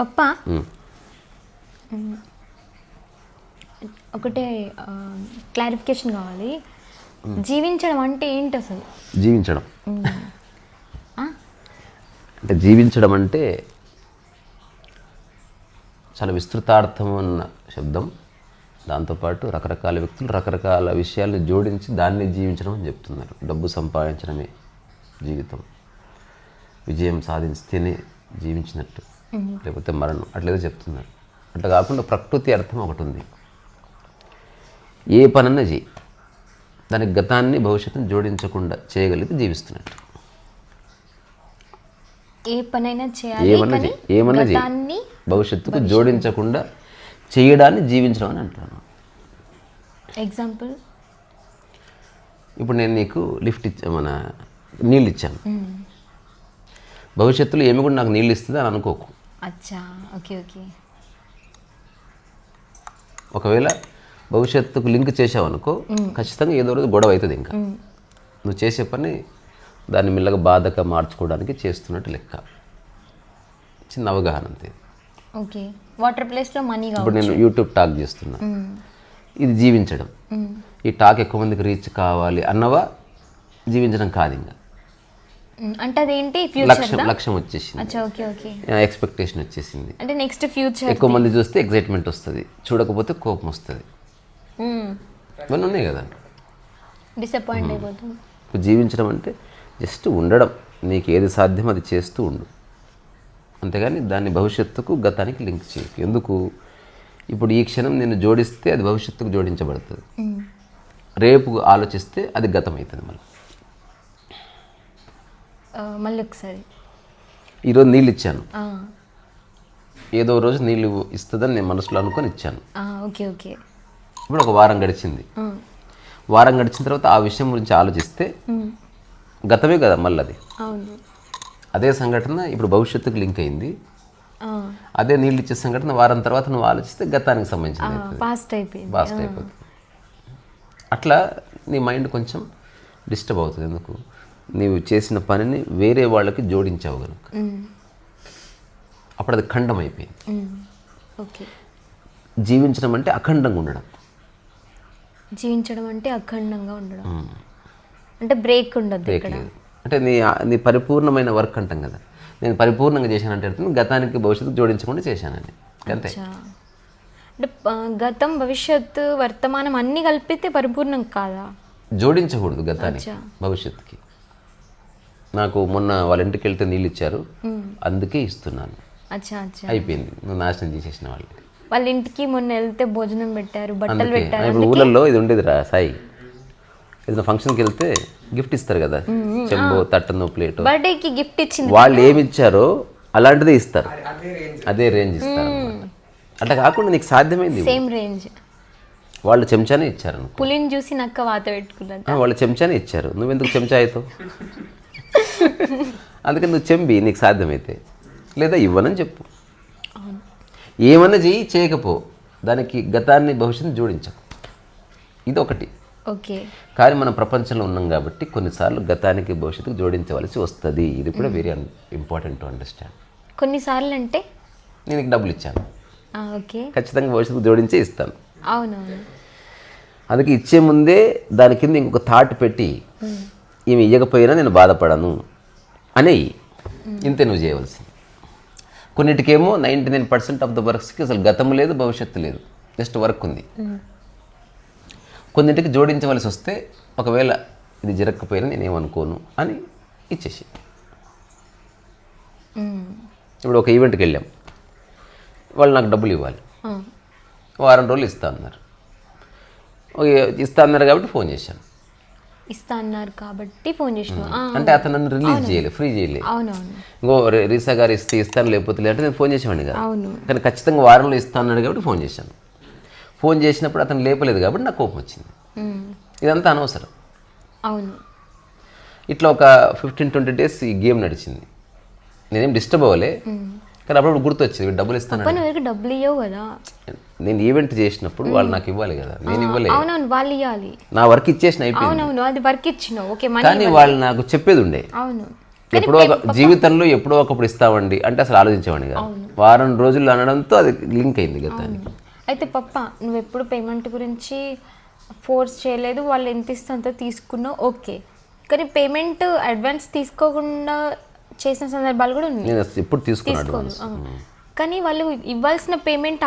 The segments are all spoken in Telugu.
పప్ప. ఒకటే క్లారిఫికేషన్ కావాలి. జీవించడం అంటే ఏంటి అసలు? జీవించడం? అంటే జీవించడం అంటే చాలా విస్తృతార్థం ఉన్న శబ్దం. దాంతోపాటు రకరకాల వ్యక్తులు రకరకాల విషయాల్ని జోడించి దాన్ని జీవించడం అని చెప్తున్నారు. డబ్బు సంపాదించడమే జీవితం. విజయం సాధిస్తేనే జీవించినట్టు. లేకపోతే మరణం. అట్లేదో చెప్తున్నారు. అట్లా కాకుండా ప్రకృతి అర్థం ఒకటి ఉంది. ఏ పనన్నా చేయి దానికి గతాన్ని భవిష్యత్తుని జోడించకుండా చేయగలిగితే జీవిస్తున్నట్టు. ఏ పనైనా చేయాలి ఏమన్నా ఏమన్నా చెయ్యి. భవిష్యత్తుకు జోడించకుండా చేయడాన్ని జీవించడం అని అంటున్నాను ఎగ్జాంపుల్ ఇప్పుడు నేను నీకు లిఫ్ట్ ఇచ్చా మన నీళ్ళు ఇచ్చాను. భవిష్యత్తులో ఏమి కూడా నాకు నీళ్ళు ఇస్తుంది అని అనుకోకు. అచ్చా ఓకే ఓకే. ఒకవేళ భవిష్యత్తుకు లింక్ చేసావు అనుకో ఖచ్చితంగా ఏదో రోజు గొడవ అవుతుంది ఇంకా. నువ్వు చేసే పని దాన్ని మెల్లగా బాధగా మార్చుకోవడానికి చేస్తున్నట్టు లెక్క. చిన్న అవగాహన అంతే. ఓకే. వాటర్ ప్లేస్లో మనీ ఇప్పుడు నేను యూట్యూబ్ టాక్ చేస్తున్నా. ఇది జీవించడం. ఈ టాక్ ఎక్కువ మందికి రీచ్ కావాలి అన్నవా? జీవించడం కాదు ఇంకా. అంటే అదేంటి? ఫ్యూచర్ లక్ష్యం లక్ష్యం వచ్చేసింది. అచ్చా ఓకే ఓకే. ఎక్స్పెక్టేషన్ వచ్చేసింది. అంటే నెక్స్ట్ ఫ్యూచర్ ఎక్కువ మంది చూస్తే ఎగ్జైట్మెంట్ వస్తుంది. చూడకపోతే కోపం వస్తుంది. ఇవన్నీ ఉన్నాయి కదా. డిసప్పాయింట్ అయిపోతుంది ఇప్పుడు జీవించడం అంటే జస్ట్ ఉండడం. నీకు ఏది సాధ్యం అది చేస్తూ ఉండు. అంతేగాని దాన్ని భవిష్యత్తుకు గతానికి లింక్ చేయకు. ఎందుకు? ఇప్పుడు ఈ క్షణం నేను జోడిస్తే అది భవిష్యత్తుకు జోడించబడుతుంది. రేపు ఆలోచిస్తే అది గతం అవుతుంది మళ్ళీ ఒకసారి. ఈరోజు నీళ్ళు ఇచ్చాను. ఏదో రోజు నీళ్ళు ఇస్తుందని నేను మనసులో అనుకొని ఇచ్చాను. Okay okay. ఇప్పుడు ఒక వారం గడిచింది. వారం గడిచిన తర్వాత ఆ విషయం గురించి ఆలోచిస్తే. గతమే కదా మళ్ళీ అది. అదే సంఘటన ఇప్పుడు భవిష్యత్తుకు లింక్ అయింది. అదే నీళ్ళు ఇచ్చే సంఘటన వారం తర్వాత నువ్వు ఆలోచిస్తే గతానికి సంబంధించింది పాస్ట్ అయిపోయింది. అయిపోతుంది. అట్లా నీ మైండ్ కొంచెం డిస్టర్బ్ అవుతుంది ఎందుకు? నీవు చేసిన పనిని వేరే వాళ్ళకి జోడించావు కనుక. అప్పుడు అది ఖండం అయిపోయింది జీవించడం అంటే అఖండంగా ఉండడం. జీవించడం అంటే అఖండంగా ఉండడం. అంటే బ్రేక్ ఉండదు అంటే నీ నీ పరిపూర్ణమైన వర్క్ అంటాం కదా. నేను పరిపూర్ణంగా చేశానంటే అర్థం గతానికి భవిష్యత్తు జోడించకుండా చేశానని. అంతే. అంటే గతం భవిష్యత్తు వర్తమానం అన్ని కలిపితే పరిపూర్ణం కాదా? జోడించకూడదు గతానికి. భవిష్యత్తుకి. నాకు మొన్న వాళ్ళ ఇంటికి వెళ్తే నీళ్ళు ఇచ్చారు. అందుకే ఇస్తున్నాను. అచ్చా అచ్చా. అయిపోయింది. నువ్వు నాశనం చేసేసిన వాళ్ళకి. వాళ్ళ ఇంటికి మొన్న వెళ్తే భోజనం పెట్టారు బట్టలు పెట్టారు ఇప్పుడు ఊళ్ళల్లో ఇది ఉండేది రా సాయి. ఏదైనా ఫంక్షన్కి వెళ్తే గిఫ్ట్ ఇస్తారు కదా. చెంబు తట్టను ప్లేటు. బర్త్డేకి గిఫ్ట్ ఇచ్చింది వాళ్ళు ఏమి ఇచ్చారో అలాంటిదే ఇస్తారు. అదే రేంజ్. ఇస్తారు. అట్లా కాకుండా నీకు సాధ్యమైంది సేమ్ రేంజ్. వాళ్ళు చెంచానే ఇచ్చారు పులిని చూసి నక్క వాత పెట్టుకున్నట్టు ఆ, వాళ్ళు చెంచానే ఇచ్చారు. నువ్వెందుకు చెంచా అవుతావు అందుకని నువ్వు చెంబి నీకు సాధ్యమైతే. లేదా ఇవ్వనని చెప్పు. ఏమన్నా చెయ్యి చేయకపో. దానికి గతాన్ని భవిష్యత్తు జోడించకు. ఇది ఒకటి ఓకే. కానీ మనం ప్రపంచంలో ఉన్నాం కాబట్టి కొన్నిసార్లు గతానికి భవిష్యత్తుకు జోడించవలసి వస్తుంది. ఇది కూడా వెరీ ఇంపార్టెంట్ టు అండర్స్టాండ్ కొన్నిసార్లు అంటే నేను డబ్బులు ఇచ్చాను. ఓకే. ఖచ్చితంగా భవిష్యత్తుకు జోడించే ఇస్తాను. అవునవును. అందుకే ఇచ్చే ముందే దాని కింద ఇంకొక థాట్ పెట్టి ఈమె ఇవ్వకపోయినా నేను బాధపడను. అని ఇంతే నువ్వు చేయవలసింది. కొన్నిటికేమో ninety nine percent of the వర్క్స్కి అసలు గతం లేదు భవిష్యత్తు లేదు. జస్ట్ వర్క్ ఉంది. కొన్నింటికి జోడించవలసి వస్తే ఒకవేళ ఇది జరగకపోయినా నేనేమనుకోను అని ఇచ్చేసి. ఇప్పుడు ఒక ఈవెంట్కి వెళ్ళాం. వాళ్ళు నాకు డబ్బులు ఇవ్వాలి. వారం రోజులు ఇస్తా అన్నారు. ఇస్తా అన్నారు కాబట్టి ఫోన్ చేశాను. ఇస్తా అన్నారు కాబట్టి ఫోన్ చేసిన. అంటే అతను నన్ను రిలీజ్ చేయలేదు ఫ్రీ చేయలేదు అవునవును. ఇంకో రీసా గారు ఇస్తే ఇస్తాను లేకపోతే లేదంటే నేను ఫోన్ చేసేవాడిని కాదు. అవును. కానీ ఖచ్చితంగా వారంలో ఇస్తా అన్నాడు కాబట్టి ఫోన్ చేశాను. ఫోన్ చేసినప్పుడు అతను లేపలేదు కాబట్టి నాకు కోపం వచ్చింది. ఇదంతా అనవసరం. అవును. ఇట్లా ఒక ఫిఫ్టీన్ ట్వంటీ డేస్ ఈ గేమ్ నడిచింది. నేనేం డిస్టర్బ్ అవ్వలే. కానీ అప్పుడప్పుడు గుర్తొచ్చింది డబ్బులు ఇస్తాను డబ్బులు ఇవ్వవు కదా. నేను ఈవెంట్ చేసినప్పుడు వాళ్ళు నాకు ఇవ్వాలి కదా నేను ఇవ్వలే. అవునవును వాళ్ళు ఇవ్వాలి నా వర్క్ ఇచ్చేసిన అయిపోయింది. అది వర్క్ ఇచ్చినావు. ఓకే కానీ వాళ్ళు నాకు చెప్పేది ఉండే. అవును. ఎప్పుడో ఒక జీవితంలో ఎప్పుడో ఒకప్పుడు ఇస్తామండి అంటే అసలు ఆలోచించేవాడిని కాదు. వారం రోజులు అనడంతో అది లింక్ అయింది గతానికి. అయితే పప్ప నువ్వు ఎప్పుడు పేమెంట్ గురించి ఫోర్స్ చేయలేదు? వాళ్ళు ఎంత ఇస్తే అంత తీసుకున్నావు? ఓకే. కానీ పేమెంట్ అడ్వాన్స్ తీసుకోకుండా చేసిన సందర్భాలు కూడా ఉన్నాయి. ఎప్పుడు తీసుకున్నాను. కానీ వాళ్ళు ఇవ్వాల్సిన పేమెంట్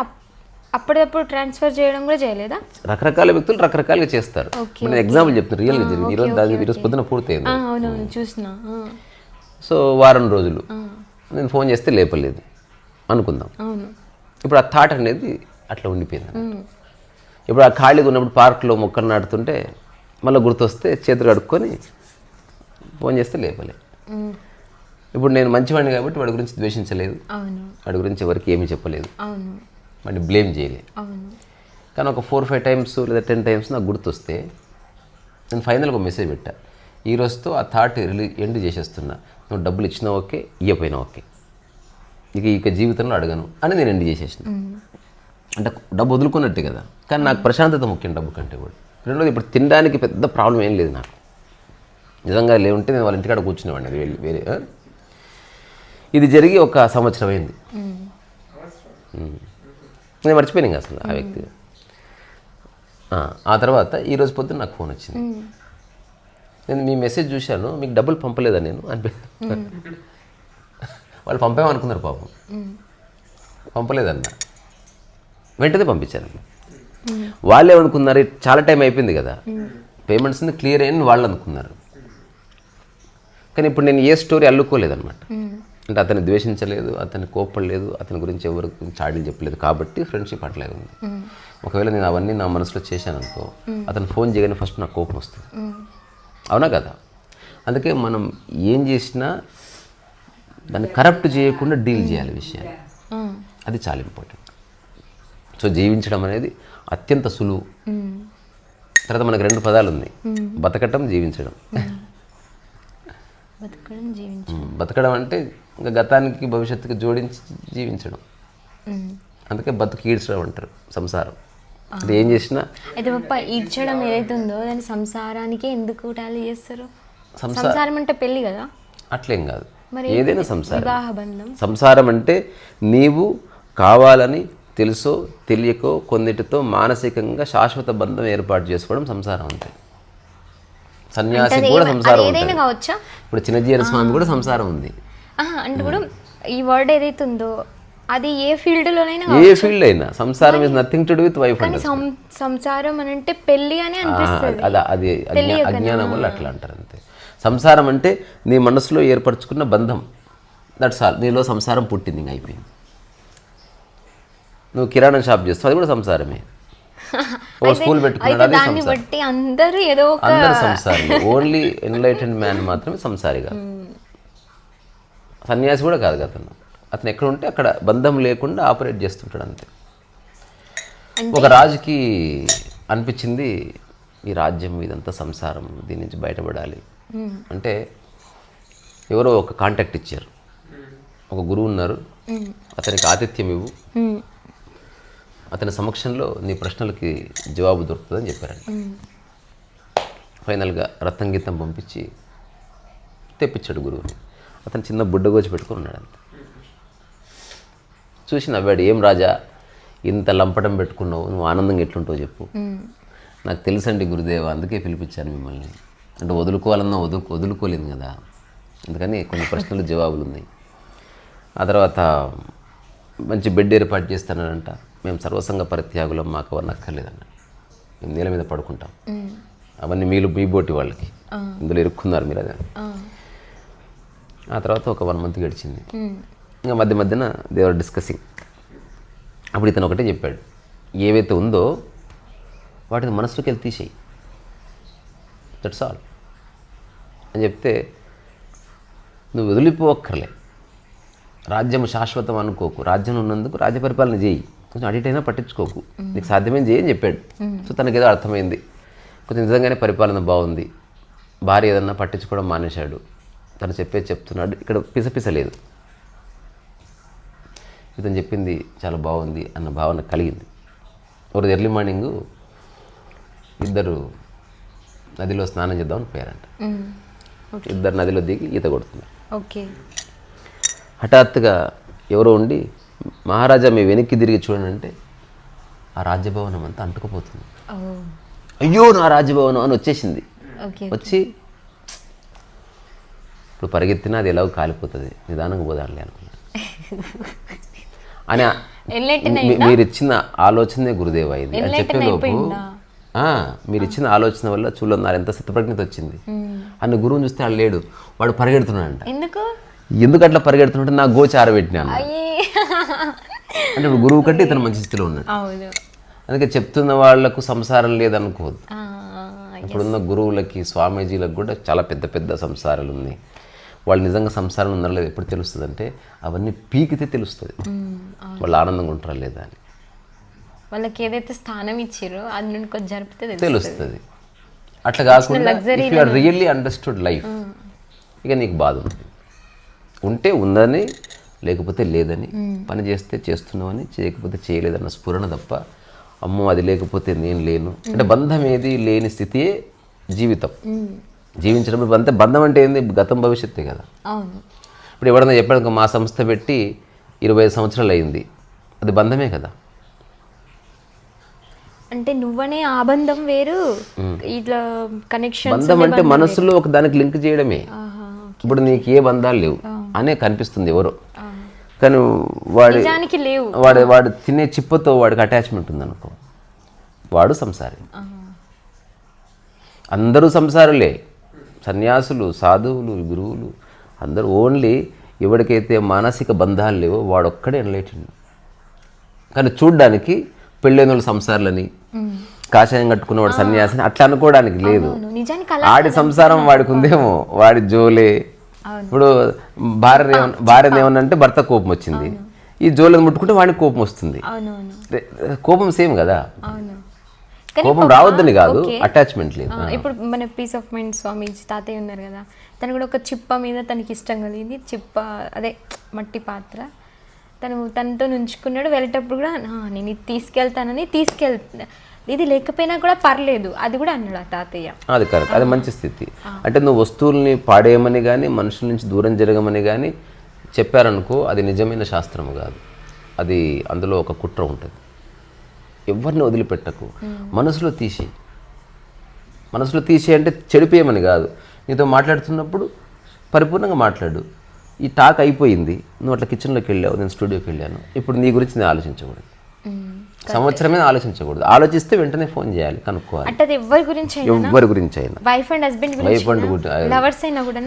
అప్పటికప్పుడు ట్రాన్స్ఫర్ చేయడం కూడా చేయలేదా? రకరకాల వ్యక్తులు రకరకాలుగా చేస్తారు. నేను ఎగ్జాంపుల్ చెప్తాను రియల్గా జరిగింది. ఈరోజు దాని ఈరోజు పొద్దున పూర్తయింది. అవునవును చూసిన సో వారం రోజులు. నేను ఫోన్ చేస్తే లేపలేదు. అనుకుందాం. ఇప్పుడు ఆ థాట్ అనేది అట్లా ఉండిపోయింది ఇప్పుడు ఆ ఖాళీగా ఉన్నప్పుడు పార్క్లో మొక్కలు నాటుతుంటే మళ్ళీ గుర్తొస్తే చేతులు కడుక్కొని ఫోన్ చేస్తే లేపలే. ఉమ్, ఇప్పుడు నేను మంచివాడిని కాబట్టి వాడి గురించి ద్వేషించలేదు. వాడి గురించి ఎవరికి ఏమీ చెప్పలేదు. వాడిని బ్లేమ్ చేయలేదు కానీ ఒక ఫోర్ ఫైవ్ టైమ్స్ లేదా టెన్ టైమ్స్ నాకు గుర్తొస్తే నేను ఫైనల్గా ఒక మెసేజ్ పెట్టా. ఈ రోజుతో ఆ థాట్ రిలీ ఎండ్ చేసేస్తున్నా. నువ్వు డబ్బులు ఇచ్చినా ఓకే ఇవ్వపోయినా ఓకే. ఇక ఇక జీవితంలో అడగను అని నేను ఎండ్ చేసేసిన. అంటే డబ్బు వదులుకున్నట్టే కదా. కానీ నాకు ప్రశాంతత ముఖ్యం డబ్బు కంటే కూడా. రెండోది ఇప్పుడు తినడానికి పెద్ద ప్రాబ్లం ఏం లేదు నాకు. నిజంగా లేవుంటే నేను వాళ్ళ ఇంటికాడ కూర్చునేవాడిని. అది వెళ్ళి వేరే? ఇది జరిగి ఒక సంవత్సరం అయింది. నేను మర్చిపోయాను అసలు ఆ వ్యక్తి. ఆ, ఆ తర్వాత ఈరోజు పొద్దున్న నాకు ఫోన్ వచ్చింది. నేను మీ మెసేజ్ చూశాను మీకు డబ్బులు పంపలేదా నేను అనిపి వాళ్ళు పంపామనుకున్నారు పాపం. పంపలేదన్న. వెంటనే పంపించాను వాళ్ళు ఏమనుకున్నారు చాలా టైం అయిపోయింది కదా. పేమెంట్స్ క్లియర్ అయ్యని వాళ్ళు అనుకున్నారు. కానీ ఇప్పుడు నేను ఏ స్టోరీ అల్లుకోలేదన్నమాట. అంటే అతన్ని ద్వేషించలేదు అతన్ని కోప్పడలేదు అతని గురించి ఎవరి గురించి చాడీలు చెప్పలేదు కాబట్టి ఫ్రెండ్షిప్ అట్లే ఉంది. ఒకవేళ నేను అవన్నీ నా మనసులో చేశాను అనుకో అతను ఫోన్ చేయగానే ఫస్ట్ నాకు కోపం వస్తుంది. అవునా కదా? అందుకే మనం ఏం చేసినా దాన్ని కరప్ట్ చేయకుండా డీల్ చేయాలి విషయాన్ని. అది చాలా ఇంపార్టెంట్ సో జీవించడం అనేది అత్యంత సులువు. తర్వాత మనకు రెండు పదాలు ఉన్నాయి. బతకటం జీవించడం. బతకడం అంటే ఇంకా గతానికి భవిష్యత్తుకి జోడించి జీవించడం. అందుకే బతుకు ఈడ్చడం అంటారు సంసారం. అంటే ఏం చేసినా? అయితే పప్ప ఈడ్చడం ఏదైతే ఉందో దాని సంసారానికి ఎందుకు టాలీ చేస్తారు? సంసారం అంటే పెళ్ళి కదా? అట్లేం కాదు. ఏదైనా సంసారం. సంసారం అంటే నీవు కావాలని తెలుసో తెలియకో కొన్నిటితో మానసికంగా శాశ్వత బంధం ఏర్పాటు చేసుకోవడం సంసారం అంతే. సన్యాసికి కూడా సంసారం అది ఇప్పుడు చిన్నజీర స్వామి కూడా సంసారం ఉంది. అంటే ఇప్పుడు ఈ వర్డ్ ఏదైతే ఉందో అది ఏ ఫీల్డ్ లోనైనా ఏ ఫీల్డ్ అయినా సంసారం is nothing to do with wife and సంసారం అని అంటే పెళ్ళి అని అనిపిస్తుంది. అది అది అజ్ఞా- అజ్ఞానం వల్ల అట్లా అంటారు అంతే. సంసారం అంటే నీ మనసులో ఏర్పరచుకున్న బంధం. దట్స్ ఆల్ నీలో సంసారం పుట్టింది ఇంక అయిపోయింది. నువ్వు కిరాణా షాప్ చేస్తావు అది కూడా సంసారమే. ఓ స్కూల్ పెట్టుకున్నాడు అందరూ ఏదో ఒక అందరు సంసారి ఓన్లీ ఎన్లైటెడ్ మ్యాన్ మాత్రమే సంసారిగా. సన్యాసి కూడా కాదు కదా అతను. అతను ఎక్కడ ఉంటే అక్కడ బంధం లేకుండా ఆపరేట్ చేస్తుంటాడు అంతే. ఒక రాజుకి అనిపించింది ఈ రాజ్యం ఇదంతా సంసారం దీని నుంచి బయటపడాలి. అంటే ఎవరో ఒక కాంటాక్ట్ ఇచ్చారు. ఒక గురువు ఉన్నారు. అతనికి ఆతిథ్యం ఇవ్వు. అతని సమక్షంలో నీ ప్రశ్నలకి జవాబు దొరుకుతుందని చెప్పారండి ఫైనల్గా రత్నం గీతం పంపించి తెప్పించాడు గురువుని. అతను చిన్న బుడ్డగోచి పెట్టుకుని ఉన్నాడు అంతే. చూసి నవ్వాడు ఏం రాజా ఇంత లంపటం పెట్టుకున్నావు నువ్వు ఆనందంగా ఎట్లుంటావు చెప్పు. నాకు తెలుసండి గురుదేవ అందుకే పిలిపించాను మిమ్మల్ని. అంటే వదులుకోవాలన్నా వదులు వదులుకోలేదు కదా. అందుకని కొన్ని ప్రశ్నలు జవాబులు ఉన్నాయి ఆ తర్వాత మంచి బెడ్ ఏర్పాటు చేస్తానంట మేము సర్వసంగ పరిత్యాగులం మాకు అవన్నీ అక్కర్లేదన్న. మేము నేల మీద పడుకుంటాం. అవన్నీ మీలు మీ బోటి వాళ్ళకి. ఇందులో ఇరుక్కున్నారు మీరు అదే. ఆ, తర్వాత ఒక వన్ మంత్ గడిచింది. ఇంకా మధ్య మధ్యన దేవర్ డిస్కసింగ్ అప్పుడు ఇతను ఒకటే చెప్పాడు ఏవైతే ఉందో వాటిని మనసులోకి వెళ్ళి తీసేయి. దట్స్ ఆల్ అని చెప్తే నువ్వు వదిలిపోక్కర్లే. రాజ్యం శాశ్వతం అనుకోకు. రాజ్యం ఉన్నందుకు రాజ్య పరిపాలన చేయి. కొంచెం అటు ఇటు అయినా పట్టించుకోకు. నీకు సాధ్యమైన చేయని చెప్పాడు. సో తనకేదో అర్థమైంది. కొంచెం నిజంగానే పరిపాలన బాగుంది. భార్య ఏదన్నా పట్టించుకోవడం మానేశాడు. తను చెప్పేది చెప్తున్నాడు. ఇక్కడ పిసపిస లేదు ఇతను చెప్పింది చాలా బాగుంది అన్న భావన కలిగింది. ఒక ఎర్లీ మార్నింగ్ ఇద్దరు నదిలో స్నానం చేద్దామని పోయారంట. ఇద్దరు నదిలో దిగి ఈత కొడుతున్నారు. ఓకే. హఠాత్తుగా ఎవరో ఉండి మహారాజా మీ వెనక్కి తిరిగి చూడండి అంటే ఆ రాజ్యభవనం అంతా అంటుకుపోతుంది. అయ్యో నా రాజ్యభవనం అని వచ్చేసింది. వచ్చి ఇప్పుడు పరిగెత్తినా అది ఎలాగో కాలిపోతుంది. నిదానంగా పోదాంలే అనుకున్నాను అని మీరు ఇచ్చిన ఆలోచనే గురుదేవ ఇది. అని Enlighten చెప్పే లోపు అయిపోయిందా? ఆ, మీరు ఇచ్చిన ఆలోచన వల్ల చూడన్నారు ఎంత స్థితప్రజ్ఞత వచ్చింది. అన్న గురువుని చూస్తే వాడు లేడు. వాడు పరిగెడుతున్నాడంట. ఎందుకు? ఎందుకు అట్లా పరిగెడుతుంటే నా గోచి ఆరబెట్టినాను అంటే ఇప్పుడు గురువు కంటే ఇతను మంచి స్థితిలో ఉన్నాడు. అందుకే చెప్తున్న వాళ్ళకు సంసారం లేదనుకోవద్దు. ఇప్పుడున్న గురువులకి స్వామీజీలకు కూడా చాలా పెద్ద పెద్ద సంసారాలు ఉన్నాయి వాళ్ళు నిజంగా సంసారం ఉన్నారో లేదు ఎప్పుడు తెలుస్తుంది అంటే అవన్నీ పీకితే తెలుస్తుంది. వాళ్ళు ఆనందంగా ఉంటారా లేదా అని. వాళ్ళకి ఏదైతే స్థానం ఇచ్చారో అది నుండి కొంచెం జరిపితే తెలుసు తెలుస్తుంది. అట్లా కాకుండా if you really understood life ఇక నీకు బాధ ఉంటుంది. ఉంటే ఉందని లేకపోతే లేదని పని చేస్తే చేస్తున్నామని చేయకపోతే చేయలేదన్న స్ఫురణ తప్ప అమ్మో అది లేకపోతే నేను లేను. అంటే బంధం ఏది లేని స్థితియే జీవితం. జీవించడం అంతే బంధం అంటే ఏంది? గతం భవిష్యత్తే కదా. అవును. ఇప్పుడు ఎవడన్నా చెప్పాడు మా సంస్థ పెట్టి ఇరవై ఐదు సంవత్సరాలు అయింది. అది బంధమే కదా. అంటే నువ్వనే ఆ బంధం వేరు ఇట్లా కనెక్షన్ బంధం అంటే మనసులో ఒక దానికి లింక్ చేయడమే. ఇప్పుడు నీకు ఏ బంధాలు లేవు అనే కనిపిస్తుంది ఎవరో. కానీ వాడి లేవు. వాడు వాడు తినే చిప్పతో వాడికి అటాచ్మెంట్ ఉందనుకో. వాడు సంసారి. అందరూ సంసారులే. సన్యాసులు సాధువులు గురువులు అందరూ ఓన్లీ ఎవరికైతే మానసిక బంధాలు లేవో వాడొక్కడే ఎనలేటండి కానీ చూడ్డానికి పెళ్ళైన వాళ్ళు సంసారులని కాషాయం కట్టుకున్నవాడు సన్యాసిని అట్లా అనుకోవడానికి లేదు. ఆడి సంసారం వాడికి ఉందేమో వాడి జోలే. ఇప్పుడు భార్య భార్యని ఏమన్నంటే భర్త కోపం వచ్చింది. ఈ జోలను ముట్టుకుంటే వాడికి కోపం వస్తుంది. కోపం సేమ్ కదా? కోపం రావద్దని కాదు అటాచ్మెంట్ లేదు. ఇప్పుడు మన పీస్ ఆఫ్ మైండ్ స్వామీజీ తాతయ్య ఉన్నారు కదా తను కూడా ఒక చిప్ప మీద తనకి ఇష్టం కలిగింది. చిప్ప అదే మట్టి పాత్ర. తను తనతో నుంచుకున్నాడు వెళ్ళేటప్పుడు కూడా "ఆ, నేను ఇది తీసుకెళ్తానని తీసుకెళ్తా ఇది లేకపోయినా కూడా పర్లేదు అది కూడా అన్నాడు ఆ తాతయ్య. అది కరెక్ట్ అది మంచి స్థితి. అంటే నువ్వు వస్తువుల్ని పాడేయమని కానీ మనుషుల నుంచి దూరం జరగమని కానీ చెప్పారనుకో అది నిజమైన శాస్త్రము కాదు. అది అందులో ఒక కుట్ర ఉంటుంది. ఎవరిని వదిలిపెట్టకు. మనసులో తీసి. మనసులో తీసి అంటే చెడిపోయమని కాదు. నీతో మాట్లాడుతున్నప్పుడు పరిపూర్ణంగా మాట్లాడు. ఈ టాక్ అయిపోయింది. నువ్వు అట్లా కిచెన్లోకి వెళ్ళావు. నేను స్టూడియోకి వెళ్ళాను. ఇప్పుడు నీ గురించి నేను ఆలోచించకూడదు. సంవత్సరమే ఆలోచించకూడదు. ఆలోచిస్తే వెంటనే ఫోన్ చేయాలి కనుక్కోవాలి. అంటే అది ఎవరి గురించి ఎవరి గురించి అయినా. Wife and husband wife and lovers అయినా కూడా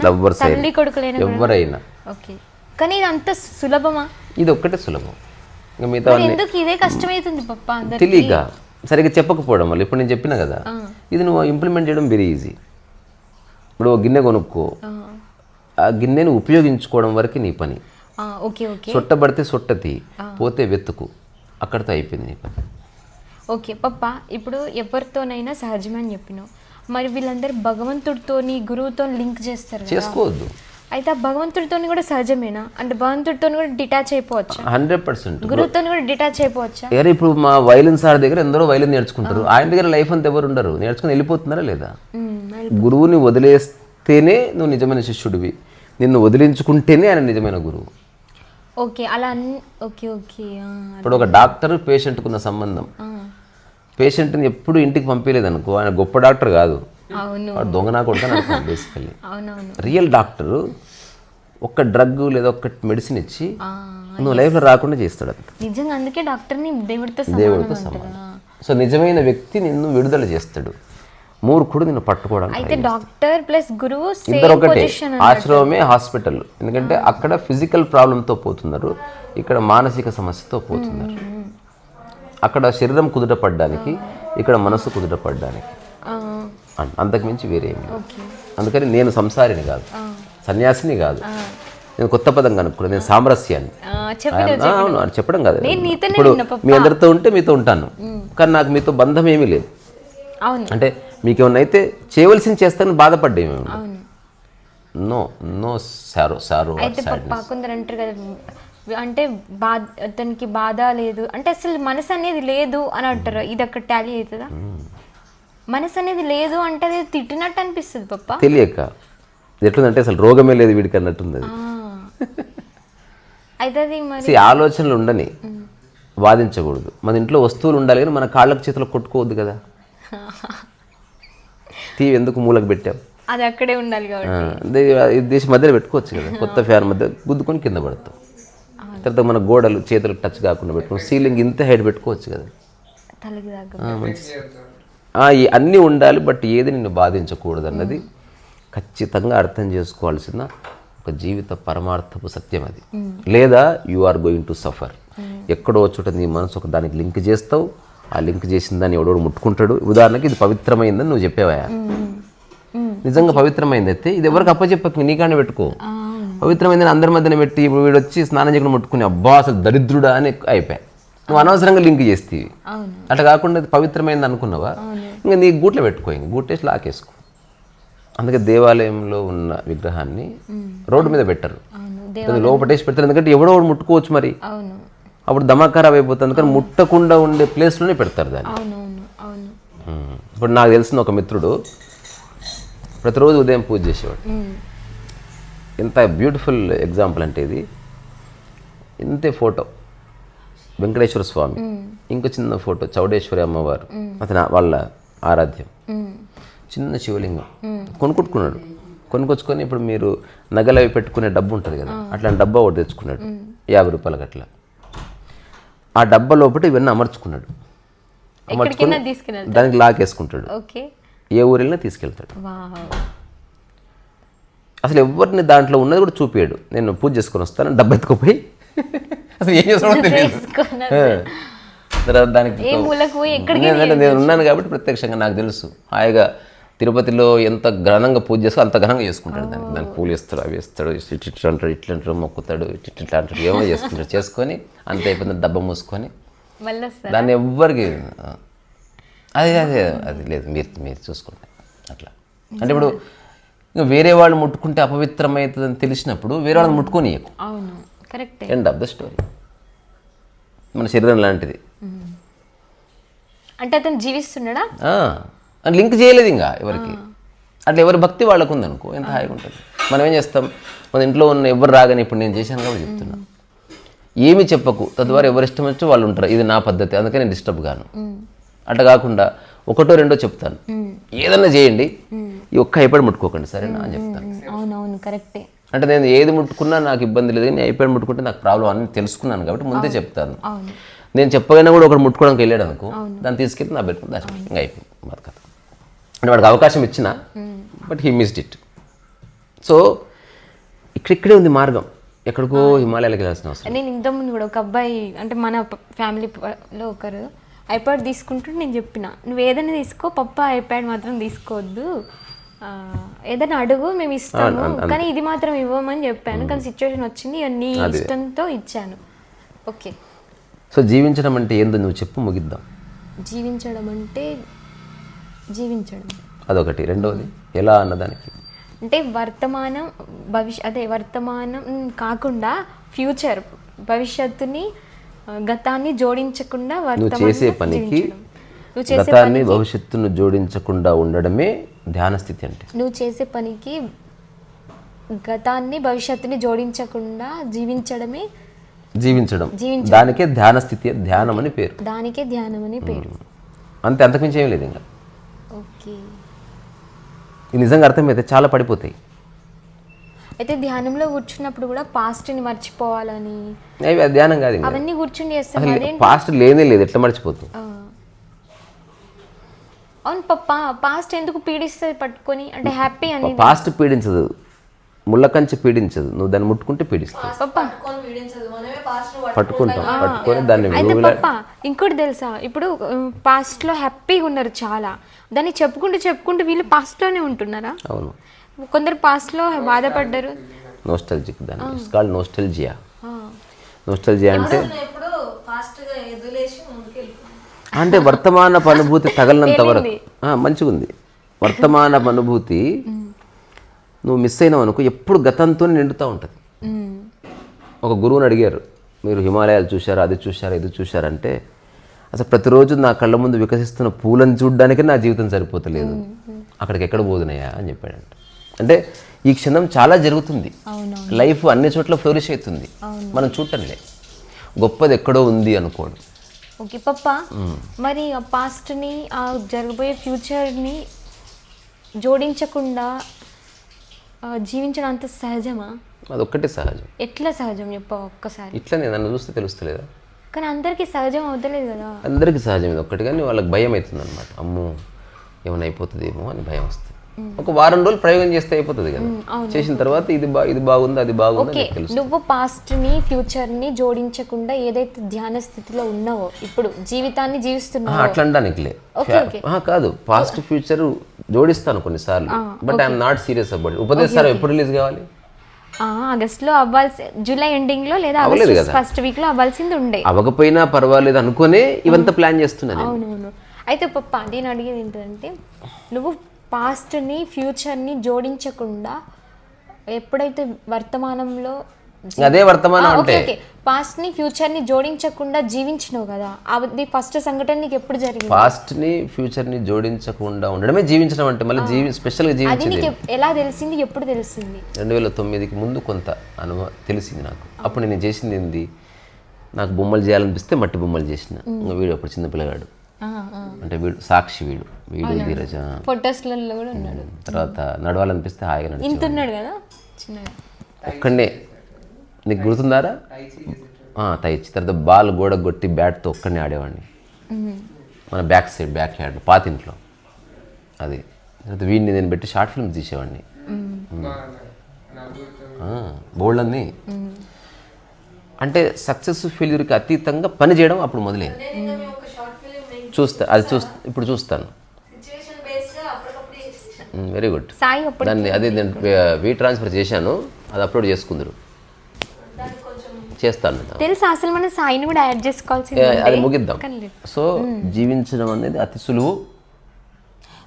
ఎవరైనా. ఓకే. కానీ ఇది అంత సులభమా? ఇది ఒక్కటే సులభం. ఇంకా మిగతా మరి ఎందుకు? ఇదే కష్టమవుతుంది పప్ప తెలియక సరిగ్గా చెప్పకపోవడం వల్ల ఇప్పుడు నేను చెప్పిన కదా? ఇది నువ్వు ఇంప్లిమెంట్ చేయడం వెరీ ఈజీ ఇప్పుడు ఒక గిన్నె కొనుక్కో. ఆ. గిన్నెని ఉపయోగించుకోవడం వరకు నీ పని. Okay okay. సొట్టబడితే సొట్టతి పోతే వెతుకు. అక్కడితో అయిపోయింది నీ పని. ఓకే పప్ప ఇప్పుడు ఎవరితోనైనా సహజమే అని చెప్పినావు. మరి వీళ్ళందరూ భగవంతుడితోని గురువుతో లింక్ చేస్తారు కదా? చేసుకోవద్దు. అయితే ఆ భగవంతుడితోని కూడా సహజమేనా? అంటే భగవంతుడితో కూడా డిటాచ్ అయిపోవచ్చా? Hundred percent. గురువుతో కూడా డిటాచ్ అయిపోవచ్చా? ఎవరు ఇప్పుడు మా వైలిన్ సార్ దగ్గర ఎందరో వైలిన్ నేర్చుకుంటారు. ఆయన దగ్గర లైఫ్ అంతా ఎవరు ఉండరు. నేర్చుకుని వెళ్ళిపోతున్నారా లేదా? గురువుని వదిలేస్తేనే నువ్వు నిజమైన శిష్యుడివి. నిన్ను వదిలించుకుంటేనే ఆయన నిజమైన గురువు. ఓకే అలా ఓకే ఓకే ఇప్పుడు ఒక డాక్టర్ పేషెంట్కు ఉన్న సంబంధం. పేషెంట్ని ఎప్పుడు ఇంటికి పంపించలేదు అనుకో ఆయన గొప్ప డాక్టర్ కాదు. వాడు దొంగ నా కొడుకు బేసికల్లీ రియల్ డాక్టరు ఒక డ్రగ్ లేదా ఒక మెడిసిన్ ఇచ్చి నువ్వు లైఫ్లో రాకుండా చేస్తాడు నిజంగా అందుకే డాక్టర్ని దేవుడితో దేవుడితో సమానం సో నిజమైన వ్యక్తి నిన్ను విడుదల చేస్తాడు. మూర్ఖుడు నిన్ను పట్టుకోవడానికి అయితే డాక్టర్ ప్లస్ గురువు ఇద్దరు ఒకటే. ఆశ్రమమే హాస్పిటల్ ఎందుకంటే అక్కడ ఫిజికల్ ప్రాబ్లంతో పోతున్నారు ఇక్కడ మానసిక సమస్యతో పోతున్నారు. అక్కడ శరీరం కుదుట పడ్డానికి ఇక్కడ మనసు కుదుట పడ్డానికి. అం- అంతకుమించి వేరే ఏమి లేదు. ఓకే. అందుకని నేను సంసారిని కాదు. సన్యాసిని కాదు. నేను కొత్త పదం కనుక్కున్నాను నేను సామరస్యాన్ని. అవును అని చెప్పడం కాదు. ఇప్పుడు. మీ అందరితో ఉంటే మీతో ఉంటాను. కానీ నాకు మీతో బంధం ఏమీ లేదు. అవును. అంటే మీకేమన్నా అయితే చేయవలసింది చేస్తానని బాధపడ్డేమీ ఉండదు. అవును. నో నో సారో సారో అయితే అంటారు కదా అంటే బాధ అతనికి బాధ లేదు. అంటే అసలు మనసు అనేది లేదు అని అంటారు. ఇది అక్కడ టాలీ అవుతుందా? మనసు అనేది లేదు అంటే అది తిట్టినట్టు అనిపిస్తుంది పప్ప. తెలియక. ఎట్లుందంటే అసలు రోగమే లేదు వీడికి అన్నట్టుంది అది. అయితే అది మరి ఆలోచనలు ఉండని వాదించకూడదు. మన ఇంట్లో వస్తువులు ఉండాలి కానీ మన కాళ్ళకు చేతులకు కొట్టుకోవద్దు కదా. టీవీ ఎందుకు మూలకు పెట్టాం? అది అక్కడే ఉండాలి కాబట్టి. దేశం మధ్యలో పెట్టుకోవచ్చు కదా. కొత్త ఫ్యాన్ మధ్య గుద్దుకొని కింద పడతాం. తర్వాత మన గోడలు చేతులకు టచ్ కాకుండా పెట్టుకోం సీలింగ్ ఇంత హైట్ పెట్టుకోవచ్చు కదా. తలకి ఆ, మంచి అన్నీ ఉండాలి బట్ ఏది నిన్ను బాధించకూడదు అన్నది ఖచ్చితంగా అర్థం చేసుకోవాల్సిన ఒక జీవిత పరమార్థపు సత్యం అది. లేదా you are going to suffer ఎక్కడో చోట నీ మనసు ఒక దానికి లింక్ చేస్తావు ఆ లింక్ చేసిన దాన్ని ఎవడోడు ముట్టుకుంటాడు. ఉదాహరణకి ఇది పవిత్రమైందని నువ్వు చెప్పావా నిజంగా పవిత్రమైంది అయితే ఇది ఎవరికి అప్పచెప్పకు? నీకానే పెట్టుకో. పవిత్రమైందని అందరి మధ్యన పెట్టి ఇప్పుడు వీడు వచ్చి స్నానం చేయకుండా ముట్టుకుని అబ్బా అసలు దరిద్రుడా అని అయిపోయా. నువ్వు అనవసరంగా లింక్ చేస్తేవి అవును. అట్లా కాకుండా పవిత్రమైంది అనుకున్నావా? ఇంకా నీ గూట్లో పెట్టుకో ఇంక గూటేసి లాకేసుకో. అందుకే దేవాలయంలో ఉన్న విగ్రహాన్ని రోడ్డు మీద పెట్టరు. లోపటేసి పెడతారు ఎందుకంటే ఎవడో ఒకడు ముట్టుకోవచ్చు మరి. అప్పుడు దమాఖరాబ్ అయిపోతుంది అందుకని ముట్టకుండా ఉండే ప్లేస్లోనే పెడతారు దాన్ని. ఇప్పుడు నాకు తెలిసిన ఒక మిత్రుడు ప్రతిరోజు ఉదయం పూజ చేసేవాడు. ఎంత బ్యూటిఫుల్ ఎగ్జాంపుల్ అంటే ఇది. ఇంతే ఫోటో. వెంకటేశ్వర స్వామి. ఇంకో చిన్న ఫోటో చౌడేశ్వరి అమ్మవారు. అతను వాళ్ళ ఆరాధ్యం. చిన్న శివలింగం. కొనుక్కుంటున్నాడు కొనుక్కొచ్చుకొని ఇప్పుడు మీరు నగలు అవి పెట్టుకునే డబ్బు ఉంటుంది కదా అట్లాంటి డబ్బా ఒకటి తెచ్చుకున్నాడు యాభై రూపాయలకి అట్లా ఆ డబ్బా లోపల ఇవన్నీ అమర్చుకున్నాడు. తీసుకెళ్ళాలి దానికి లాక్ వేసుకుంటాడు ఓకే. ఏ ఊరు వెళ్ళినా తీసుకెళ్తాడు అసలు ఎవరిని దాంట్లో ఉన్నది కూడా చూపించాడు నేను పూజ చేసుకొని వస్తాను డబ్బా ఎత్తుకుపోయి అసలు ఏం చేస్తాడో తెలియదు. తర్వాత దానికి నేను నేను ఉన్నాను కాబట్టి ప్రత్యక్షంగా నాకు తెలుసు. హాయిగా తిరుపతిలో ఎంత ఘనంగా పూజ చేస్తో అంత ఘనంగా చేసుకుంటాడు దానికి దానికి పూలు ఇస్తాడు అవి ఇస్తాడు ఇట్ ఇట్లా అంటాడు ఇట్లా అంటాడు మొక్కుతాడు ఇట్ ఇట్ ఇట్లా అంటాడు ఏమో చేసుకుంటాడు. చేసుకొని అంత అయిపోయింది డబ్బా మూసుకొని దాన్ని ఎవ్వరికి అదే అదే అది లేదు మీరు మీరు చూసుకోండి. అట్లా. అంటే ఇప్పుడు ఇంకా వేరే వాళ్ళు ముట్టుకుంటే అపవిత్రమవుతుందని తెలిసినప్పుడు వేరే వాళ్ళని ముట్టుకొని ఎండ్ ఆఫ్ ద స్టోరీ మన శరీరం లాంటిది. అంటే అతను జీవిస్తున్నాడా? లింక్ చేయలేదు ఇంకా ఎవరికి. అట్లా ఎవరి భక్తి వాళ్ళకు ఉందనుకో ఎంత హాయిగా ఉంటుంది. మనం ఏం చేస్తాం? మన ఇంట్లో ఉన్న ఎవరు రాగానే ఇప్పుడు నేను చేశాను కాబట్టి చెప్తున్నా. ఏమి చెప్పకు. తద్వారా ఎవరి ఇష్టం వచ్చి వాళ్ళు ఉంటారు. ఇది నా పద్ధతి. అందుకే నేను డిస్టర్బ్ కాను అట్లా కాకుండా ఒకటో రెండో చెప్తాను. ఏదన్నా చేయండి. ఈ ఒక్క అయిపోయి ముట్టుకోకండి. సరేనా? అని చెప్తాను. అవునవును కరెక్టే. అంటే నేను ఏది ముట్టుకున్నా నాకు ఇబ్బంది లేదు. కానీ అయిపోయి ముట్టుకుంటే నాకు ప్రాబ్లం అని తెలుసుకున్నాను కాబట్టి ముందే చెప్తాను. నేను చెప్పగానే కూడా ఒకటి ముట్టుకోవడానికి వెళ్ళాడు అనుకో దాన్ని తీసుకెళ్ళి నా పెట్టుకుని దాచి ఇంకా అయిపోయింది మరి కథ. అంటే వాడికి అవకాశం ఇచ్చిన but he missed it. So ఇక్కడిక్కడే ఉంది మార్గం. ఎక్కడికో హిమాలయాలకు వెళ్ళాల్సిన అవసరం నేను ఇంతకుముందు కూడా ఒక అబ్బాయి అంటే మన ఫ్యామిలీలో ఒకరు ఐప్యాడ్ తీసుకుంటుంటే నేను చెప్పిన నువ్వు ఏదైనా తీసుకో పప్ప ఐప్యాడ్ మాత్రం తీసుకోవద్దు. ఏదైనా అడుగు మేము ఇస్తాము. కానీ ఇది మాత్రం ఇవ్వమని చెప్పాను. కానీ సిచ్యువేషన్ వచ్చింది. నీ ఇష్టంతో ఇచ్చాను. ఓకే. సో జీవించడం అంటే ఏందో నువ్వు చెప్పు ముగిద్దాం. జీవించడం అంటే జీవించడం. అదొకటి. రెండవది ఎలా అన్నదానికి? అంటే వర్తమానం భవిష్య అదే వర్తమానం కాకుండా ఫ్యూచర్ భవిష్యత్తుని గతాన్ని జోడించకుండా నువ్వు చేసే పనికి నువ్వు చేసే గతాన్ని భవిష్యత్తును జోడించకుండా ఉండడమే ధ్యాన స్థితి అంటే. నువ్వు చేసే పనికి గతాన్ని భవిష్యత్తుని జోడించకుండా జీవించడమే జీవించడం. దానికే ధ్యాన స్థితి ధ్యానం అని పేరు. దానికే ధ్యానం అని పేరు. అంతే అంతకుమించి ఏం లేదు ఇంకా. ఇది నిజంగా అర్థమైతే చాలా పడిపోతాయి. అయితే ధ్యానంలో కూర్చున్నప్పుడు కూడా పాస్ట్ని మర్చిపోవాలని ధ్యానం కాదు అవన్నీ కూర్చుని చేస్తాం అసలు అదే పాస్ట్ లేనే లేదు ఎట్లా మర్చిపోతావు ఆ. అవును పాస్ట్ ఎందుకు పీడిస్తుంది పట్టుకొని అంటే హ్యాపీ అని పాస్ట్ పీడించదు. ముళ్ళ కంచె పీడించదు. నువ్వు దాన్ని ముట్టుకుంటే పట్టుకుంటాం. పట్టుకొని దాన్ని అయితే నువ్వులా పప్ప ఇంకోటి తెలుసా? ఇప్పుడు పాస్ట్లో హ్యాపీగా ఉన్నారు చాలా. దాన్ని చెప్పుకుంటూ చెప్పుకుంటూ వీళ్ళు past లోనే ఉంటున్నారా? అవును. కొందరు past లో బాధపడ్డారు. నోస్టల్జిక్ దాన్ని. It's called నోస్టల్జియా. నోస్టల్జియా అంటే అంటే వర్తమానపు అనుభూతి తగలనంత వరకు. ఆ, మంచిగా ఉంది వర్తమానపు అనుభూతి నువ్వు మిస్ అయినావు అనుకో ఎప్పుడు గతంతో నిండుతూ ఉంటుంది. ఒక గురువుని అడిగారు మీరు హిమాలయాలు చూశారా అది చూశారా ఇది చూశారంటే అసలు ప్రతిరోజు నా కళ్ళ ముందు వికసిస్తున్న పూలను చూడడానికి నా జీవితం సరిపోతలేదు. అక్కడికి ఎక్కడ పోదునయ్యా? అని చెప్పాడంట. అంటే ఈ క్షణం చాలా జరుగుతుంది. లైఫ్ అన్ని చోట్ల ఫ్లోరిష్ అవుతుంది మనం చూడటంలే గొప్పది ఎక్కడో ఉంది అనుకోడు. ఓకే పప్ప. మరి ఆ పాస్ట్ని ఆ జరగబోయే ఫ్యూచర్ని జోడించకుండా జీవించడం అంత సహజమా? అదొక్కటే సహజం. ఎట్లా సహజం చెప్ప ఒక్కసారి. ఇట్లనే నన్ను చూస్తే తెలుస్తలేదా? కానీ అందరికీ సహజం అవుతలేదు కదా. అందరికీ సహజం ఇది ఒక్కటి కానీ వాళ్ళకి భయం అవుతుంది అనమాట అమ్మో ఏమైనా అయిపోతుందేమో అని భయం వస్తుంది. ఒక వారం రోజులు ప్రయోగం చేస్తే అయిపోతుంది కదా. చేసిన తర్వాత ఇది బా ఇది బాగుంది అది బాగుంది ఓకే అని తెలుస్తుంది. నువ్వు పాస్ట్ని ఫ్యూచర్ని జోడించకుండా ఏదైతే ధ్యాన స్థితిలో ఉన్నావో ఇప్పుడు జీవితాన్ని జీవిస్తున్నావో. అట్లా. ఆ, కాదు. పాస్ట్ ఫ్యూచర్ జోడిస్తాను కొన్నిసార్లు. But I'm not serious about ఉపదేశాలు ఎప్పుడు రిలీజ్ కావాలి? ఆ, ఆగస్ట్లో అవ్వాల్సి జూలై ఎండింగ్లో లేదా ఆగస్ట్. ఫస్ట్ వీక్లో అవ్వాల్సింది ఉండే. అవ్వకపోయినా పర్వాలేదు అనుకునే ఇవంతా ప్లాన్ చేస్తున్నాను నేను. అవునవును. అయితే పప్ప నేను అడిగేది ఏంటంటే నువ్వు పాస్ట్ని ఫ్యూచర్ని జోడించకుండా ఎప్పుడైతే వర్తమానంలో అదే వర్తమానం ఓకే అంటే. ఓకే పాస్ట్ని ఫ్యూచర్ని జోడించకుండా జీవించినావు కదా. అది ఫస్ట్ సంఘటన నీకు ఎప్పుడు జరిగింది? పాస్ట్ని ఫ్యూచర్ని జోడించకుండా ఉండడమే జీవించడం అంటే మళ్ళీ జీవి స్పెషల్గా అది జీవించేది ఎలా తెలిసింది ఎప్పుడు తెలిసింది? రెండు వేల తొమ్మిదికి ముందు కొంత అనుభవం తెలిసింది నాకు. అప్పుడు నేను చేసింది ఏంది? నాకు బొమ్మలు చేయాలనిపిస్తే మట్టి బొమ్మలు చేసిన. ఇంకా వీడు అప్పుడు చిన్న పిల్లగాడు. అంటే వీడు సాక్షి వీడు. వీడు ధీరజ. ఫొటోస్లలో కూడా ఉన్నాడు. తర్వాత నడవాలనిపిస్తే హాయిగా నడిచి ఇంత ఉన్నాడు కదా చిన్నగా. ఒక్కడనే నీకు గుర్తుందారా? ఆ, తైచి తర్వాత బాల్ గోడ కొట్టి బ్యాట్తో ఒక్కడనే ఆడేవాడిని. మన బ్యాక్ సైడ్ బ్యాక్ హ్యాండ్ పాతింట్లో అది. తర్వాత వీడిని నేను పెట్టి షార్ట్ ఫిల్మ్స్ తీసేవాడిని. బోల్డ్ అన్ని అంటే సక్సెస్ ఫెయిల్యూర్కి అతీతంగా పని చేయడం అప్పుడు మొదలైంది. చూస్తా అది చూస్తా ఇప్పుడు చూస్తాను. వెరీ గుడ్ సాయి అప్పుడు దాన్ని అదే నేను వీ ట్రాన్స్ఫర్ చేశాను. అది అప్లోడ్ చేసుకుందరు. చేస్తాను తెలుసా అసలు మనం సాయిని కూడా యాడ్ చేసుకోవాల్సింది అది. ముగిద్దాం. సో జీవించడం అనేది అతి సులువు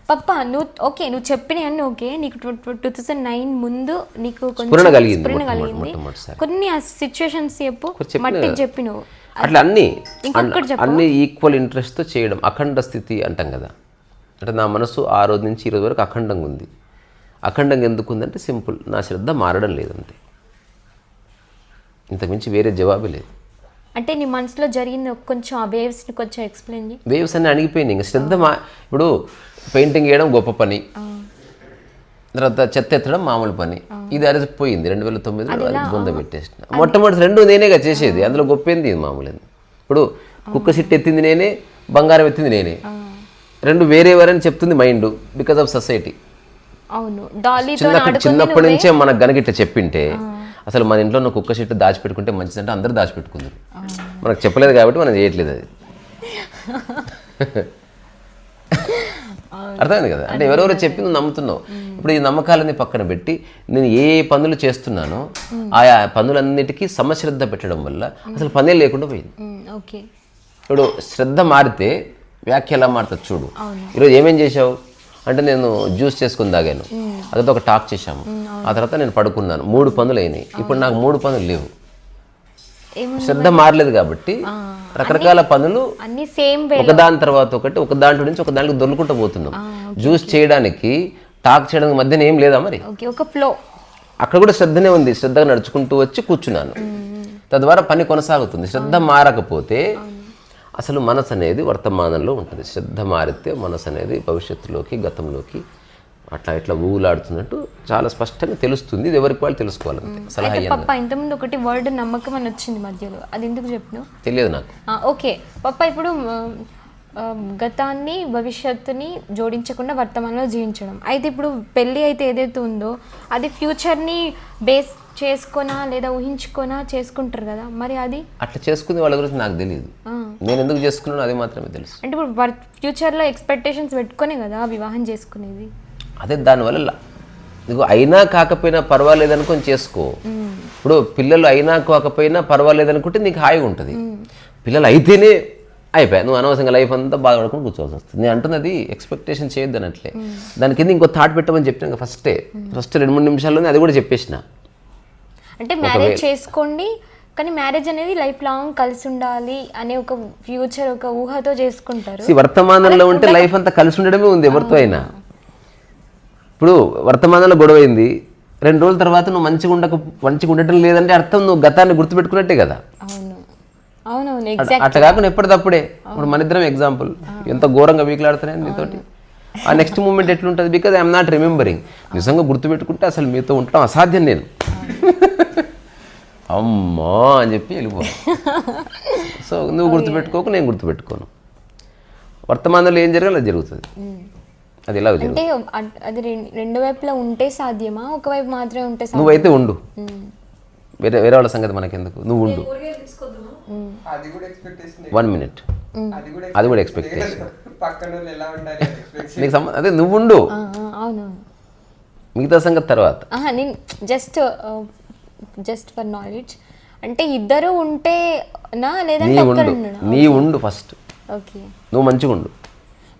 పప్ప నువ్వు ఓకే నువ్వు చెప్పిన అన్ని ఓకే నీకు టూ థౌసండ్ నైన్ ముందు నీకు స్ఫురణ కలిగింది. కొన్ని సిచ్యువేషన్స్ చెప్పు మట్టికి కదా. చెప్పినవు అట్లా అన్ని? అన్ని ఈక్వల్ ఇంట్రెస్ట్తో చేయడం అఖండ స్థితి అంటాం కదా అంటే నా మనసు ఆ రోజు నుంచి ఈ రోజు వరకు అఖండంగా ఉంది అఖండంగా ఎందుకు ఉందంటే సింపుల్ నా శ్రద్ధ మారడం లేదంతే ఇంతకుమించి వేరే జవాబే లేదు. అంటే నీ మనసులో జరిగింది ఒక కొంచెం ఆ వేవ్స్ని కొంచెం ఎక్స్ప్లెయిన్ వేవ్స్ అన్ని అణిగిపోయినాయి. ఇంకా శ్రద్ధ మా ఇప్పుడు పెయింటింగ్ వేయడం గొప్ప పని. తర్వాత చెత్త ఎత్తడం మామూలు పని. ఇది అరిసిపోయింది రెండు వేల తొమ్మిదిలో బొంద పెట్టేసిన. మొట్టమొదటి రెండు నేనేగా చేసేది. అందులో గొప్ప ఏంది ఇది మామూలు ఇప్పుడు కుక్క సిట్ ఎత్తింది నేనే బంగారం ఎత్తింది నేనే. రెండు వేరే వేరని చెప్తుంది మైండ్ బికాస్ ఆఫ్ సొసైటీ. అవును. చిన్నప్పటి నుంచే మనకు గనక ఇట్లా చెప్పింటే అసలు మన ఇంట్లో ఉన్న కుక్క చెట్టు దాచిపెట్టుకుంటే మంచిదంటే అందరూ దాచిపెట్టుకుందరు. మనకు చెప్పలేదు కాబట్టి మనం చేయట్లేదు అది. అర్థమైంది కదా? అంటే ఎవరెవరో చెప్పింది నమ్ముతున్నావు. ఇప్పుడు ఈ నమ్మకాలన్నీ పక్కన పెట్టి నేను ఏ ఏ పనులు చేస్తున్నానో ఆయా పనులన్నిటికీ సమశ్రద్ధ పెట్టడం వల్ల అసలు పనే లేకుండా పోయింది. ఓకే. ఇప్పుడు శ్రద్ధ మారితే వ్యాఖ్య ఎలా మారుతుంది చూడు. ఈరోజు ఏమేం చేశావు? అంటే నేను జ్యూస్ చేసుకుని తాగాను. అదంతా ఒక టాక్ చేశాము. ఆ తర్వాత నేను పడుకున్నాను. మూడు పనులు అయినాయి. ఇప్పుడు నాకు మూడు పనులు లేవు. శ్రద్ధ మారలేదు కాబట్టి రకరకాల పనులు ఒకదాని తర్వాత ఒకటి ఒక దాంట్లో నుంచి ఒక దాంట్లో దొరుకుంటూ పోతున్నాం. జ్యూస్ చేయడానికి టాక్ చేయడానికి మధ్యన ఏం లేదా మరి? ఒక ఫ్లో. అక్కడ కూడా శ్రద్ధనే ఉంది. శ్రద్ధగా నడుచుకుంటూ వచ్చి కూర్చున్నాను. తద్వారా పని కొనసాగుతుంది. శ్రద్ధ మారకపోతే అసలు మనసు అనేది వర్తమానంలో ఉంటుంది. శ్రద్ధ మారితే మనసు అనేది భవిష్యత్తులోకి గతంలోకి అట్లా ఇట్లా ఊగులాడుతున్నట్టు చాలా స్పష్టంగా తెలుస్తుంది. ఇది ఎవరికి వాళ్ళు తెలుసుకోవాలంతే. సలహా ఇంతకుముందు ఒకటి వర్డ్ నమ్మకం అని వచ్చింది మధ్యలో. అది ఎందుకు చెప్పినావు? తెలియదు నాకు. ఓకే. పప్ప ఇప్పుడు గతాన్ని భవిష్యత్తుని జోడించకుండా వర్తమానంలో జీవించడం. అయితే ఇప్పుడు పెళ్ళి అయితే ఏదైతే ఉందో అది ఫ్యూచర్ని బేస్ చేసుకొనా లేదా ఊహించుకొనా చేసుకుంటారు కదా మరి అది? అట్లా చేసుకునే వాళ్ళ గురించి నాకు తెలియదు నేను ఎందుకు చేసుకున్నానో అది మాత్రమే తెలుసు. అంటే ఇప్పుడు వర్ ఫ్యూచర్లో ఎక్స్పెక్టేషన్స్ పెట్టుకునే కదా వివాహం చేసుకునేది? అదే దానివల్ల ఇదిగో అయినా కాకపోయినా పర్వాలేదు అనుకొని చేసుకో ఇప్పుడు పిల్లలు అయినా కాకపోయినా పర్వాలేదు అనుకుంటే నీకు హాయిగా ఉంటుంది. పిల్లలు అయితేనే అయిపోయా నువ్వు అనవసరంగా లైఫ్ అంతా బాధపడుకుని కూర్చోవాల్సి వస్తుంది. నేను అంటున్నది ఎక్స్పెక్టేషన్ చేయొద్దు అన్నట్లే దాని కింద ఇంకో థాట్ పెట్టమని చెప్పినాక ఫస్టే ఫస్ట్ రెండు మూడు నిమిషాల్లోనే అది కూడా చెప్పేసిన. అంటే మ్యారేజ్ చేసుకోండి కానీ మ్యారేజ్ అనేది లైఫ్ లాంగ్ కలిసి ఉండాలి అనే ఒక ఫ్యూచర్ ఒక ఊహతో చేసుకుంటారు. వర్తమానంలో ఉంటే లైఫ్ అంతా కలిసి ఉండడమే ఉంది ఎవరితో అయినా. ఇప్పుడు వర్తమానంలో గొడవైంది రెండు రోజుల తర్వాత నువ్వు మంచిగా ఉండక మంచిగా ఉండటం లేదంటే అర్థం నువ్వు గతాన్ని గుర్తుపెట్టుకున్నట్టే కదా. అట్లా- కాకుండా ఎప్పటిదప్పుడే. ఇప్పుడు మన ఇద్దరం ఎగ్జాంపుల్ ఎంత ఘోరంగా వీకులాడుతున్నాయి నీతోటి ఆ నెక్స్ట్ మూమెంట్ ఎట్లుంటుంది? బికాజ్ ఐఎమ్ నాట్ రిమెంబరింగ్ నిజంగా గుర్తుపెట్టుకుంటే అసలు మీతో ఉండటం అసాధ్యం నేను. అమ్మా అని చెప్పి వెళ్ళిపో సో నువ్వు గుర్తుపెట్టుకోకు నేను గుర్తుపెట్టుకోను. వర్తమానంలో ఏం జరగాలి అది జరుగుతుంది. అది ఎలా అంటే అది రెండు వైపులా ఉంటే సాధ్యమా? ఒకవైపు మాత్రమే ఉంటే నువ్వైతే ఉండు. వేరే వేరే వాళ్ళ సంగతి మనకెందుకు? నువ్వు ఉండు. One minute. అది కూడా అది కూడా ఎక్స్పెక్టేషన్ పక్కన వాళ్ళు ఎలా ఉండాలి ఎక్స్పెక్టేషన్ నీకు సంబంధం అదే నువ్వు ఉండు. మిగతా సంగతి తర్వాత. జస్ట్ జస్ట్ ఫర్ నాలెడ్జ్ అంటే ఇద్దరు ఉంటే నా లేదంటే ఒక్కరు ఉండు. నీ ఉండు ఫస్ట్ ఓకే నువ్వు మంచిగా ఉండు.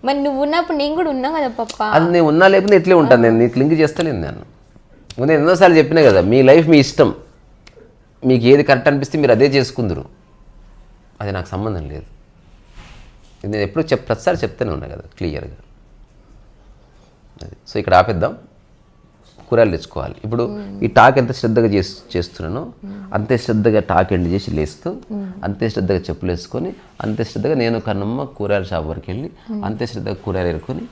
మరి నువ్వు ఉన్నప్పుడు నేను కూడా ఉన్నా కదా పప్ప? అది నేను ఉన్నా లేకపోతే ఇట్లే ఉంటాను. నేను నీకు లింక్ చేస్తలేను నేను. నేను ఎన్నోసార్లు చెప్పినా కదా మీ లైఫ్ మీ ఇష్టం. మీకు ఏది కరెక్ట్ అనిపిస్తే మీరు అదే చేసుకుందరు. అది నాకు సంబంధం లేదు. నేను ఎప్పుడు చెప్ ప్రతిసారి చెప్తూనే ఉన్నా కదా క్లియర్గా అది. సో ఇక్కడ ఆపేద్దాం. కూరలు తెచ్చుకోవాలి. ఇప్పుడు ఈ టాక్ ఎంత శ్రద్ధగా చేస్ చేస్తున్నానో అంతే శ్రద్ధగా టాక్ ఎండ్ చేసి లేస్తూ అంతే శ్రద్ధగా చెప్పులు వేసుకొని అంతే శ్రద్ధగా నేను కన్నమ్మ కూరగాయల షాప్ వరకు వెళ్ళి అంతే శ్రద్ధగా కూరగాయలు ఎరుకొని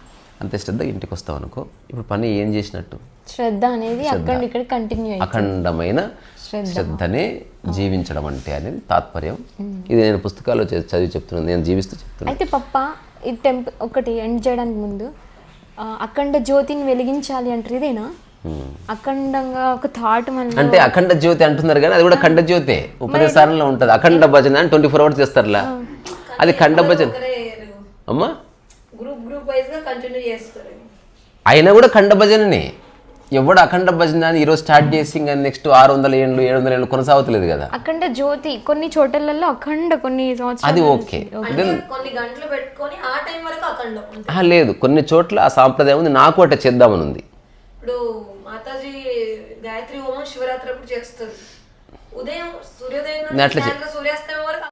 అంతే శ్రద్ధగా ఇంటికి వస్తాం అనుకో ఇప్పుడు పని ఏం చేసినట్టు? శ్రద్ధ అనేది అక్కడ ఇక్కడ కంటిన్యూ అఖండమైన శ్రద్ధనే జీవించడం అంటే అనేది తాత్పర్యం. ఇది నేను పుస్తకాల్లో చదివి చెప్తున్నాను నేను జీవిస్తూ చెప్తున్నాను. అయితే పప్ప ఈ టెంప్ ఒకటి ఎండ్ చేయడానికి ముందు అఖండ జ్యోతిని వెలిగించాలి అంటారు ఇదేనా? అఖండంగా ఒక థాట్ మన అంటే అఖండ జ్యోతి అంటున్నారు కానీ అది కూడా ఖండ జ్యోతే. ఉపదేశాలలో ఉంటుంది. అఖండ భజన అని ట్వంటీ ఫోర్ అవర్స్ చేస్తారులా? అది ఖండ భజన. అమ్మా? గ్రూప్ గ్రూప్ వైజ్గా కంటిన్యూ చేస్తారు. అయినా కూడా ఖండ భజననే. ఎవడు అఖండ భజన అని ఈరోజు స్టార్ట్ చేసి ఇంకా నెక్స్ట్ ఆరు వందల ఏళ్ళు ఏడు వందల ఏళ్ళు కొనసాగుతలేదు కదా. అఖండ జ్యోతి కొన్ని చోటలలో అఖండ కొన్ని అది ఓకే. అంటే కొన్ని గంటలు పెట్టుకొని ఆ టైం వరకు అఖండం అంతే. ఆహా, లేదు. కొన్ని చోట్ల ఆ సాంప్రదాయం ఉంది. నాకు అట్ట చేద్దామని ఉంది ఇప్పుడు మాతాజీ గాయత్రి హోమం శివరాత్రి అప్పుడు చేస్తారు. ఉదయం సూర్యోదయం సూర్యాస్తమయం వరకు